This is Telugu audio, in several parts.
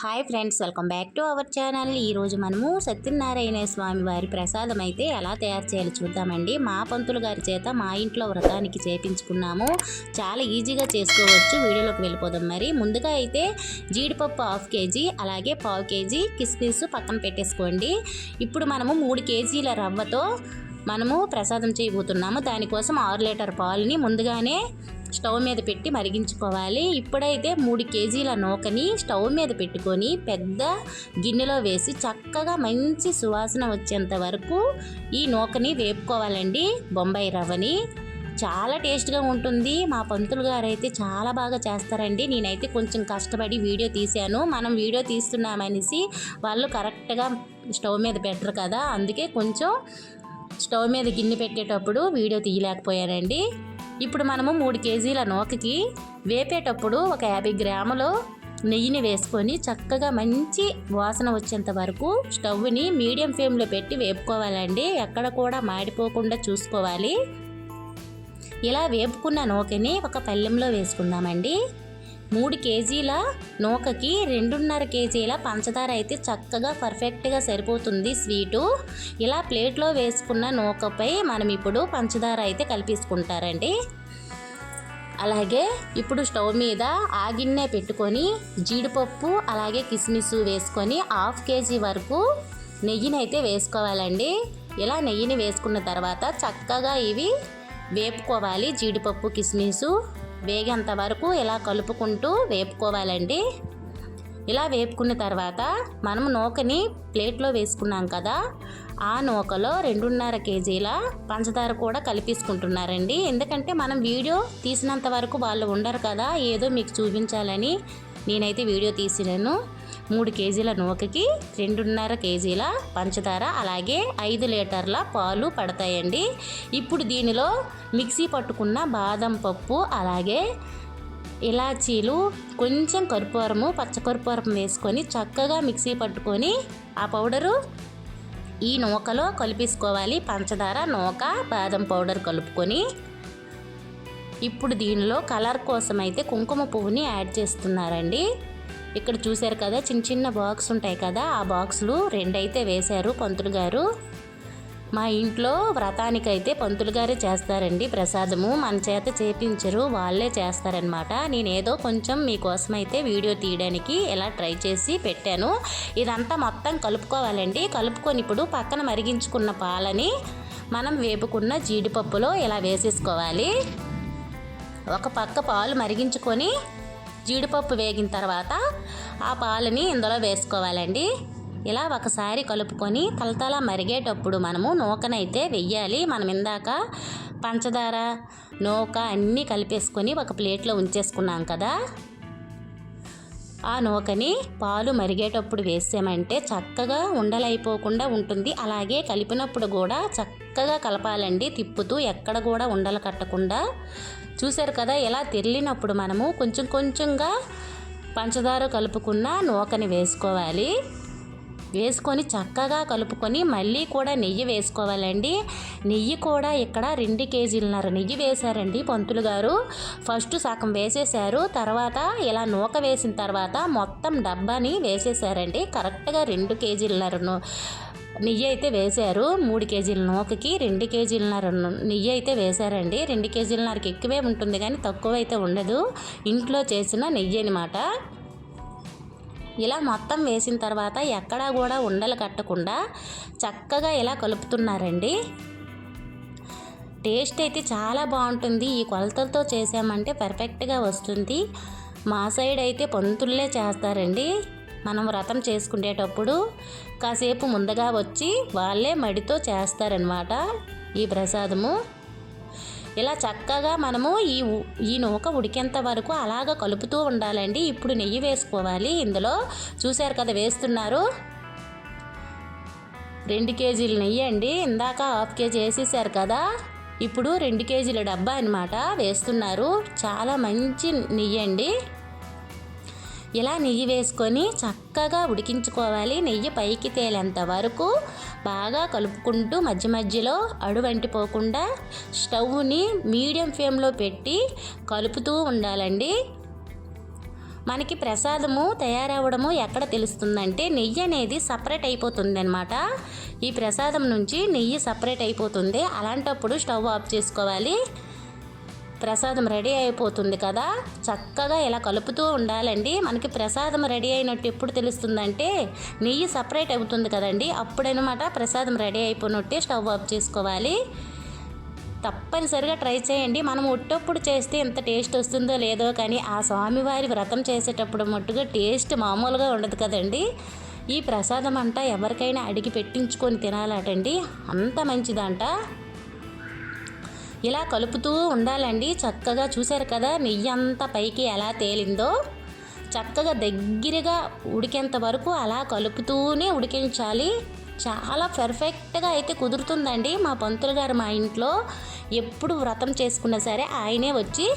Hi friends welcome back to our channel. ఈరోజు మనము సత్యనారాయణ స్వామి వారి ప్రసాదం అయితే ఎలా తయారు చేయాలో చూద్దామండి. మా పంతులు గారి చేత మా ఇంట్లో వ్రతానికి చేపించుకున్నాము. చాలా ఈజీగా చేసుకోవచ్చు. వీడియోలోకి వెళ్ళిపోదాం మరి. ముందుగా అయితే జీడిపప్పు హాఫ్ కేజీ అలాగే పావు కేజీ కిస్మిస్ పక్కన పెట్టేసుకోండి. ఇప్పుడు మనము మూడు కేజీల రవ్వతో మనము ప్రసాదం చేయబోతున్నాము. దానికోసం ఆరు లీటర్ పాలుని ముందుగానే స్టవ్ మీద పెట్టి మరిగించుకోవాలి. ఇప్పుడైతే మూడు కేజీల నూకని స్టవ్ మీద పెట్టుకొని పెద్ద గిన్నెలో వేసి చక్కగా మంచి సువాసన వచ్చేంత వరకు ఈ నూకని వేపుకోవాలండి. బొంబాయి రవ్వని చాలా టేస్ట్గా ఉంటుంది. మా పంతులు గారు అయితే చాలా బాగా చేస్తారండి. నేనైతే కొంచెం కష్టపడి వీడియో తీశాను. మనం వీడియో తీస్తున్నామనేసి వాళ్ళు కరెక్ట్గా స్టవ్ మీద పెట్టరు కదా. అందుకే కొంచెం స్టవ్ మీద గిన్నె పెట్టేటప్పుడు వీడియో తీయలేకపోయానండి. ఇప్పుడు మనము మూడు కేజీల నూకకి వేపేటప్పుడు ఒక యాభై గ్రాములు నెయ్యిని వేసుకొని చక్కగా మంచి వాసన వచ్చేంత వరకు స్టవ్ని మీడియం ఫ్లేమ్లో పెట్టి వేపుకోవాలండి. ఎక్కడ కూడా మాడిపోకుండా చూసుకోవాలి. ఇలా వేపుకున్న నూకని ఒక పళ్ళెంలో వేసుకుందామండి. మూడు కేజీల నూకకి రెండున్నర కేజీల పంచదార అయితే చక్కగా పర్ఫెక్ట్గా సరిపోతుంది స్వీటు. ఇలా ప్లేట్లో వేసుకున్న నూకపై మనం ఇప్పుడు పంచదార అయితే కలిపేసుకుంటారండి. అలాగే ఇప్పుడు స్టవ్ మీద ఆగిన్నె పెట్టుకొని జీడిపప్పు అలాగే కిస్మిస్ వేసుకొని హాఫ్ కేజీ వరకు నెయ్యిని అయితే వేసుకోవాలండి. ఇలా నెయ్యిని వేసుకున్న తర్వాత చక్కగా ఇవి వేపుకోవాలి జీడిపప్పు కిస్మిసు. వేగేంత వరకు ఇలా కలుపుకుంటూ వేపుకోవాలండి. ఇలా వేపుకున్న తర్వాత మనం నూకని ప్లేట్లో వేసుకున్నాం కదా ఆ నూకలో రెండున్నర కేజీల పంచదార కూడా కలిపేసుకుంటున్నారండి. ఎందుకంటే మనం వీడియో తీసినంత వరకు వాళ్ళు ఉండరు కదా ఏదో మీకు చూపించాలని నేనైతే వీడియో తీసినాను. మూడు కేజీల నూకకి రెండున్నర కేజీల పంచదార అలాగే ఐదు లీటర్ల పాలు పడతాయండి. ఇప్పుడు దీనిలో మిక్సీ పట్టుకున్న బాదం పప్పు అలాగే ఇలాచీలు కొంచెం కర్పూరము పచ్చకర్పూరం వేసుకొని చక్కగా మిక్సీ పట్టుకొని ఆ పౌడరు ఈ నూకలో కలిపేసుకోవాలి. పంచదార నూక బాదం పౌడర్ కలుపుకొని ఇప్పుడు దీనిలో కలర్ కోసం అయితే కుంకుమ పువ్వుని యాడ్ చేస్తున్నారండి. ఇక్కడ చూశారు కదా చిన్న చిన్న బాక్స్ ఉంటాయి కదా ఆ బాక్సులు రెండైతే వేశారు పంతులు గారు. మా ఇంట్లో వ్రతానికైతే పంతులు గారే చేస్తారండి ప్రసాదము. మన చేత చేపించరు వాళ్ళే చేస్తారనమాట నేను ఏదో కొంచెం మీకోసం అయితే వీడియో తీయడానికి ఇలా ట్రై చేసి పెట్టాను. ఇదంతా మొత్తం కలుపుకోవాలండి. కలుపుకొని ఇప్పుడు పక్కన మరిగించుకున్న పాలని మనం వేపుకున్న జీడిపప్పులో ఇలా వేసేసుకోవాలి. ఒక పక్క పాలు మరిగించుకొని జీడిపప్పు వేగిన తర్వాత ఆ పాలని ఇందులో వేసుకోవాలండి. ఇలా ఒకసారి కలుపుకొని తలతల మరిగేటప్పుడు మనము నూకనైతే వెయ్యాలి. మనం ఇందాక పంచదార నూక అన్నీ కలిపేసుకొని ఒక ప్లేట్లో ఉంచేసుకున్నాం కదా. ఆ నూకని పాలు మరిగేటప్పుడు వేసామంటే చక్కగా ఉండలైపోకుండా ఉంటుంది. అలాగే కలిపినప్పుడు కూడా చక్కగా కలపాలండి. తిప్పుతూ ఎక్కడ కూడా ఉండలు కట్టకుండా. చూశారు కదా ఎలా తెరిలినప్పుడు మనము కొంచెం కొంచెంగా పంచదార కలుపుకున్న నూకని వేసుకోవాలి. వేసుకొని చక్కగా కలుపుకొని మళ్ళీ కూడా నెయ్యి వేసుకోవాలండి. నెయ్యి కూడా ఇక్కడ రెండు కేజీలన్నర నెయ్యి వేశారండి పంతులు గారు. ఫస్ట్ సగం వేసేసారు తర్వాత ఇలా నూక వేసిన తర్వాత మొత్తం డబ్బాని వేసేసారండి కరెక్ట్గా రెండు కేజీలన్నర నెయ్యి అయితే వేశారు. మూడు కేజీల నూకకి రెండు కేజీలన్నర నెయ్యి అయితే వేశారండి. రెండు కేజీలన్నరకి ఎక్కువే ఉంటుంది కానీ తక్కువ అయితే ఉండదు. ఇంట్లో చేసిన నెయ్యి అనమాట ఇలా మొత్తం వేసిన తర్వాత ఎక్కడా కూడా ఉండలు కట్టకుండా చక్కగా ఇలా కలుపుతున్నారండి. టేస్ట్ అయితే చాలా బాగుంటుంది. ఈ కొలతలతో చేసామంటే పర్ఫెక్ట్గా వస్తుంది. మా సైడ్ అయితే పంతుల్లే చేస్తారండి. మనం వ్రతం చేసుకునేటప్పుడు కాసేపు ముందుగా వచ్చి వాళ్ళే మడితో చేస్తారనమాట ఈ ప్రసాదము. ఇలా చక్కగా మనము ఈ ఉ- ఈ నూక ఉడికేంత వరకు అలాగ కలుపుతూ ఉండాలండి. ఇప్పుడు నెయ్యి వేసుకోవాలి. ఇందులో చూశారు కదా వేస్తున్నారు. రెండు కేజీలు నెయ్యి అండి. ఇందాక హాఫ్ కేజీ వేసేసారు కదా. ఇప్పుడు రెండు కేజీల డబ్బా అనమాట వేస్తున్నారు. చాలా మంచి నెయ్యి అండి. ఇలా నెయ్యి వేసుకొని చక్కగా ఉడికించుకోవాలి. నెయ్యి పైకి తేలేంత వరకు బాగా కలుపుకుంటూ మధ్య మధ్యలో అడువంటిపోకుండా స్టవ్ని మీడియం ఫ్లేమ్లో పెట్టి కలుపుతూ ఉండాలండి. మనకి ప్రసాదము తయారవ్వడము ఎక్కడ తెలుస్తుందంటే నెయ్యి అనేది సపరేట్ అయిపోతుంది అనమాట ఈ ప్రసాదం నుంచి నెయ్యి సపరేట్ అయిపోతుంది. అలాంటప్పుడు స్టవ్ ఆఫ్ చేసుకోవాలి. ప్రసాదం రెడీ అయిపోతుంది కదా? చక్కగా ఇలా కలుపుతూ ఉండాలండి. మనకి ప్రసాదం రెడీ అయినట్టు ఎప్పుడు తెలుస్తుందంటే నెయ్యి సపరేట్ అవుతుంది కదండి. అప్పుడనమాట ప్రసాదం రెడీ అయిపోయినట్టే స్టవ్ ఆఫ్ చేసుకోవాలి. తప్పనిసరిగా ట్రై చేయండి. మనం ఉట్టప్పుడు చేస్తే ఎంత టేస్ట్ వస్తుందో లేదో కానీ ఆ స్వామివారి వ్రతం చేసేటప్పుడు మట్టుగా టేస్ట్ మామూలుగా ఉండదు కదండి. ఈ ప్రసాదం అంట ఎవరికైనా అడిగి పెట్టించుకొని తినాలటండి. అంత మంచిదంట. ఇలా కలుపుతూ ఉండాలండి. చక్కగా చూశారు కదా నెయ్యి అంతా పైకి ఎలా తేలిందో. చక్కగా దగ్గరగా ఉడికేంత వరకు అలా కలుపుతూనే ఉడికించాలి. చాలా పర్ఫెక్ట్గా అయితే కుదురుతుందండి మా పంతులు గారు మా ఇంట్లో. ఎప్పుడు వ్రతం చేసుకున్నా సరే ఆయనే వచ్చి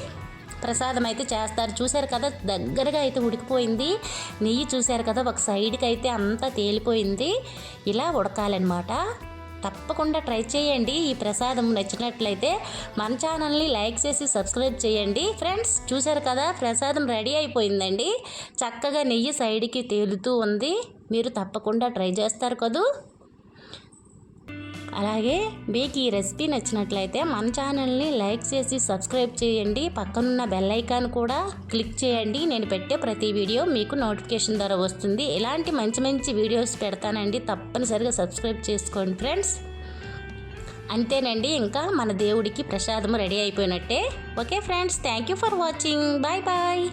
ప్రసాదం అయితే చేస్తారు. చూశారు కదా దగ్గరగా అయితే ఉడికిపోయింది. నెయ్యి చూశారు కదా ఒక సైడ్కి అయితే అంతా తేలిపోయింది. ఇలా ఉడకాలన్నమాట. తప్పకుండా ట్రై చేయండి. ఈ ప్రసాదం నచ్చినట్లయితే మన ఛానల్ని లైక్ చేసి సబ్స్క్రైబ్ చేయండి. ఫ్రెండ్స్ చూశారు కదా ప్రసాదం రెడీ అయిపోయిందండి. చక్కగా నెయ్యి సైడ్కి తేలుతూ ఉంది. మీరు తప్పకుండా ట్రై చేస్తారు కదూ. అలాగే మీకు ఈ రెసిపీ నచ్చినట్లయితే మన ఛానల్ని లైక్ చేసి సబ్స్క్రైబ్ చేయండి. పక్కనున్న బెల్ ఐకాన్ కూడా క్లిక్ చేయండి. నేను పెట్టే ప్రతి వీడియో మీకు నోటిఫికేషన్ ద్వారా వస్తుంది. ఇలాంటి మంచి మంచి వీడియోస్ పెడతానండి. తప్పనిసరిగా సబ్స్క్రైబ్ చేసుకోండి ఫ్రెండ్స్. అంతేనండి. ఇంకా మన దేవుడికి ప్రసాదం రెడీ అయిపోయినట్టే. Okay friends. Thank you for watching. Bye bye.